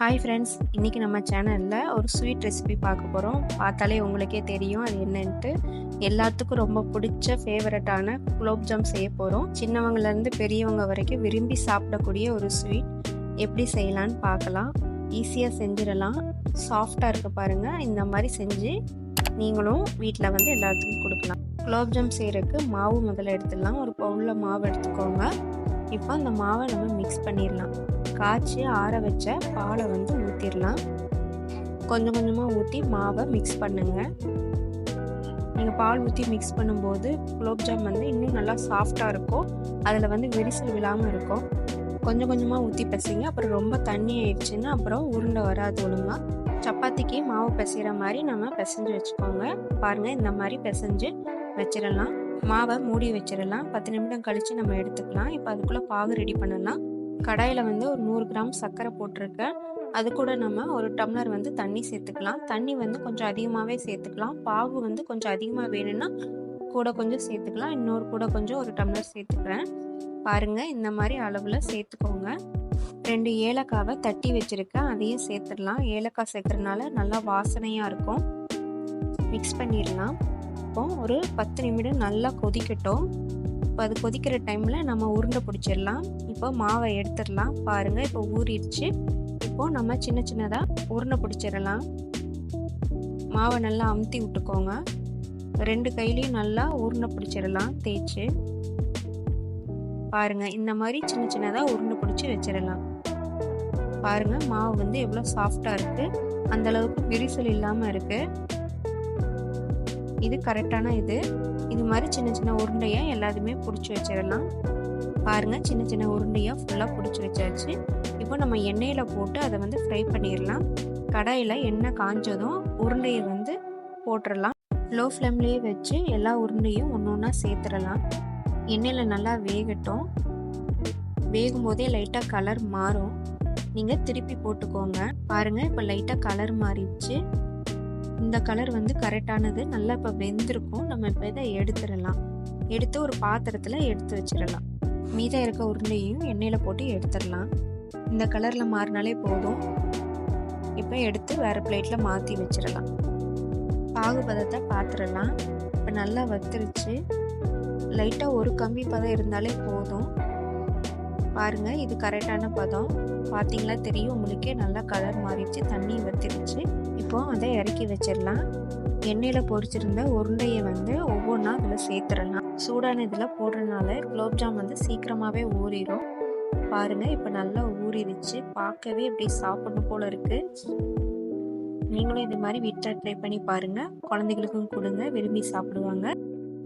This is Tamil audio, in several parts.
ஹாய் ஃப்ரெண்ட்ஸ் இன்றைக்கி நம்ம சேனலில் ஒரு ஸ்வீட் ரெசிபி பார்க்க போகிறோம் பார்த்தாலே உங்களுக்கே தெரியும் அது என்னன்ட்டு. எல்லாத்துக்கும் ரொம்ப பிடிச்ச ஃபேவரட்டான குலோப்ஜாம் செய்ய போகிறோம் சின்னவங்கலேருந்து பெரியவங்க வரைக்கும் விரும்பி சாப்பிடக்கூடிய ஒரு ஸ்வீட் எப்படி செய்யலான்னு பார்க்கலாம். ஈஸியாக செஞ்சிடலாம். சாஃப்டாக இருக்க பாருங்கள் இந்த மாதிரி செஞ்சு நீங்களும் வீட்டில் வந்து எல்லாத்துக்கும் கொடுக்கலாம். குலோப்ஜாம் செய்கிறதுக்கு மாவு முதல்ல எடுத்துடலாம். ஒரு பவுலில் மாவு எடுத்துக்கோங்க. இப்போ அந்த மாவை நம்ம மிக்ஸ் பண்ணிடலாம். காய்ச்சி ஆற வச்ச பாலை வந்து ஊற்றிடலாம் கொஞ்சம் கொஞ்சமாக ஊற்றி மாவை மிக்ஸ் பண்ணுங்கள் நீங்கள் பால் ஊற்றி மிக்ஸ் பண்ணும்போது குலோப்ஜாம் வந்து இன்னும் நல்லா சாஃப்டாக இருக்கும். அதில் வந்து விரிசல் விழாமல் இருக்கும். கொஞ்சம் கொஞ்சமாக ஊற்றி பசிங்க. அப்புறம் ரொம்ப தண்ணி ஆயிடுச்சுன்னா அப்புறம் உருண்டை வராது ஒழுங்காக சப்பாத்திக்கு மாவு பிசைகிற மாதிரி நம்ம பிசைஞ்சு வச்சுக்கோங்க. பாருங்கள் இந்த மாதிரி பிசைஞ்சு வச்சிடலாம் மாவை மூடி வச்சிடலாம் பத்து நிமிடம் கழித்து நம்ம எடுத்துக்கலாம். இப்போ அதுக்குள்ளே பாகு ரெடி பண்ணலாம். கடாயில் வந்து ஒரு நூறு கிராம் சர்க்கரை போட்டிருக்கேன். அது கூட நம்ம ஒரு டம்ளர் வந்து தண்ணி சேர்த்துக்கலாம். தண்ணி வந்து கொஞ்சம் அதிகமாகவே சேர்த்துக்கலாம். பாகு வந்து கொஞ்சம் அதிகமாக வேணும்னா கூட கொஞ்சம் சேர்த்துக்கலாம். இன்னொரு கூட கொஞ்சம் ஒரு டம்ளர் சேர்த்துக்கிறேன். பாருங்கள் இந்த மாதிரி அளவில் சேர்த்துக்கோங்க. ரெண்டு ஏலக்காவை தட்டி வச்சுருக்கேன். அதையும் சேர்த்துடலாம். ஏலக்காய் சேர்க்குறதுனால நல்லா வாசனையாக இருக்கும். மிக்ஸ் பண்ணிடலாம். இப்போ ஒரு பத்து நிமிடம் நல்லா கொதிக்கட்டும். இப்போ அது கொதிக்கிற டைமில் நம்ம உருண்டை பிடிச்சிடலாம். இப்போ மாவை எடுத்துடலாம். பாருங்கள் இப்போ ஊறிடுச்சு. இப்போது நம்ம சின்ன சின்னதாக உருண்டை பிடிச்சிடலாம். மாவை நல்லா அமுத்தி விட்டுக்கோங்க. ரெண்டு கையிலையும் நல்லா உருண்டை பிடிச்சிடலாம் தேய்ச்சி. பாருங்கள் இந்த மாதிரி சின்ன சின்னதாக உருண்டை பிடிச்சி வச்சிடலாம். பாருங்கள் மாவு வந்து எவ்வளோ சாஃப்டாக இருக்குது அந்தளவுக்கு விரிசல் இல்லாமல் இருக்குது இது கரெக்டான இது. இது மாதிரி சின்ன சின்ன உருண்டையை எல்லாத்தையுமே பிடிச்சி வச்சிடலாம். பாருங்கள் சின்ன சின்ன உருண்டையாக ஃபுல்லாக பிடிச்சி வச்சாச்சு. இப்போ நம்ம எண்ணெயில் போட்டு அதை வந்து ஃப்ரை பண்ணிடலாம். கடாயில் எண்ணெய் காஞ்சதும் உருண்டையை வந்து போட்டுடலாம். லோ ஃப்ளேம்லேயே வச்சு எல்லா உருண்டையும் ஒன்று ஒன்றா சேர்த்துடலாம். எண்ணெயில் நல்லா வேகட்டும். வேகும் போதே லைட்டாக கலர் மாறும். நீங்கள் திருப்பி போட்டுக்கோங்க. பாருங்கள் இப்போ லைட்டாக கலர் மாறிடுச்சு. இந்த கலர் வந்து கரெக்டானது நல்லா இப்போ வெந்திருக்கும். நம்ம இப்போ இதை எடுத்துடலாம். எடுத்து ஒரு பாத்திரத்தில் எடுத்து வச்சிடலாம். மீதம் இருக்க உருண்டையும் எண்ணெயில் போட்டு எடுத்துடலாம். இந்த கலரில் மாறினாலே போதும். இப்போ எடுத்து வேறு பிளேட்டில் மாற்றி வச்சிடலாம். பாகுபதத்தை பார்த்துடலாம் இப்போ நல்லா வத்துருச்சு. லைட்டாக ஒரு கம்பி பதம் இருந்தாலே போதும். பாருங்கள் இது கரெக்டான பதம். பார்த்தீங்களா தெரியும். உங்களுக்கே நல்லா கலர் மாறிடுச்சு தண்ணி வத்திருச்சு. இப்போ அதை இறக்கி வச்சிடலாம். எண்ணெயில் பொரிச்சிருந்த உருண்டையை வந்து ஒவ்வொன்றா அதில் சேர்த்துடலாம். சூடான இதில் போடுறதுனால குலோப்ஜாம் வந்து சீக்கிரமாகவே ஊறிடும் பாருங்கள் இப்போ நல்லா ஊறிடுச்சு. பார்க்கவே இப்படி சாப்பிடணும் போல் இருக்குது நீங்களும் இது மாதிரி வீட்டில் ட்ரை பண்ணி பாருங்கள் குழந்தைகளுக்கும் கொடுங்க விரும்பி சாப்பிடுவாங்க.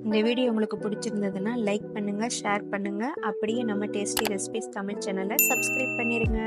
இந்த வீடியோ உங்களுக்கு பிடிச்சிருந்ததுன்னா லைக் பண்ணுங்கள் ஷேர் பண்ணுங்கள் அப்படியே நம்ம டேஸ்டி ரெசிபிஸ் தமிழ் சேனலை சப்ஸ்கிரைப் பண்ணிடுங்க